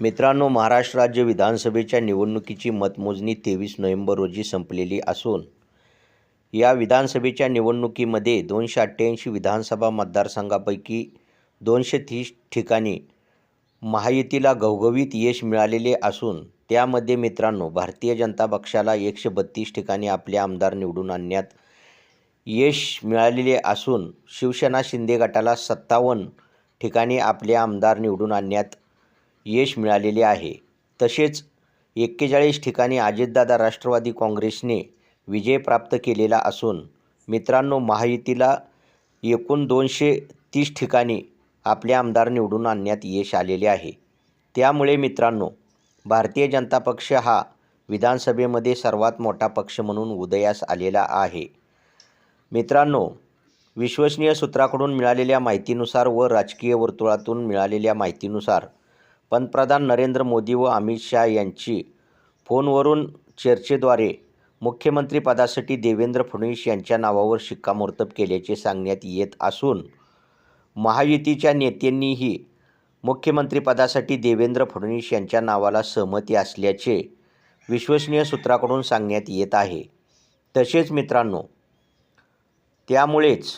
मित्रांनो महाराष्ट्र राज्य विधानसभेच्या निवडणुकीची मतमोजणी तेवीस नोव्हेंबर रोजी संपलेली असून या विधानसभेच्या निवडणुकीमध्ये दोनशे अठ्ठ्याऐंशी विधानसभा मतदारसंघापैकी दोनशे तीस ठिकाणी महायुतीला घवघवीत यश मिळालेले असून त्यामध्ये मित्रांनो भारतीय जनता पक्षाला एकशे बत्तीस ठिकाणी आपले आमदार निवडून आणण्यात यश मिळालेले असून शिवसेना शिंदे गटाला सत्तावन्न ठिकाणी आपले आमदार निवडून आणण्यात यश मिळालेले आहे. तसेच एक्केचाळीस ठिकाणी अजितदादा राष्ट्रवादी काँग्रेसने विजय प्राप्त केलेला असून मित्रांनो महायुतीला एकूण दोनशे तीस ठिकाणी आपले आमदार निवडून आणण्यात यश आलेले आहे. त्यामुळे मित्रांनो भारतीय जनता पक्ष हा विधानसभेमध्ये सर्वात मोठा पक्ष म्हणून उदयास आलेला आहे. मित्रांनो विश्वसनीय सूत्राकडून मिळालेल्या माहितीनुसार व राजकीय वर्तुळातून मिळालेल्या माहितीनुसार पंतप्रधान नरेंद्र मोदी व अमित शहा यांची फोनवरून चर्चेद्वारे मुख्यमंत्रीपदासाठी देवेंद्र फडणवीस यांच्या नावावर शिक्कामोर्तब केल्याचे सांगण्यात येत असून महायुतीच्या नेत्यांनीही मुख्यमंत्रीपदासाठी देवेंद्र फडणवीस यांच्या नावाला सहमती असल्याचे विश्वसनीय सूत्राकडून सांगण्यात येत आहे. तसेच मित्रांनो त्यामुळेच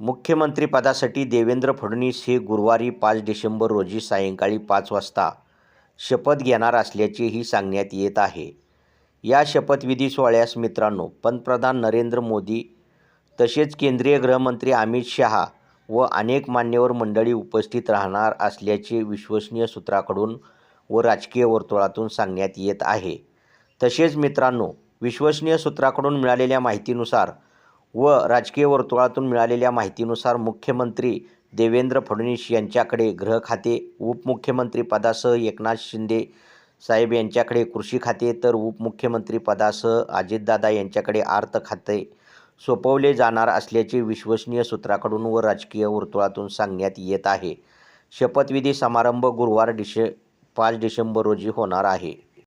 मुख्यमंत्रीपदासाठी देवेंद्र फडणवीस हे गुरुवारी पाच डिसेंबर रोजी सायंकाळी पाच वाजता शपथ घेणार असल्याचेही सांगण्यात येत आहे. या शपथविधी सोहळ्यास मित्रांनो पंतप्रधान नरेंद्र मोदी तसेच केंद्रीय गृहमंत्री अमित शहा व अनेक मान्यवर मंडळी उपस्थित राहणार असल्याचे विश्वसनीय सूत्राकडून व राजकीय वर्तुळातून सांगण्यात येत आहे. तसेच मित्रांनो विश्वसनीय सूत्राकडून मिळालेल्या माहितीनुसार व राजकीय वर्तुळातून मिळालेल्या माहितीनुसार मुख्यमंत्री देवेंद्र फडणवीस यांच्याकडे गृह खाते उपमुख्यमंत्रीपदासह एकनाथ शिंदे साहेब यांच्याकडे कृषी खाते तर उपमुख्यमंत्रीपदासह अजितदादा यांच्याकडे अर्थ खाते सोपवले जाणार असल्याचे विश्वसनीय सूत्राकडून व राजकीय वर्तुळातून सांगण्यात येत आहे. शपथविधी समारंभ गुरुवार डिसे पाच डिसेंबर रोजी होणार आहे.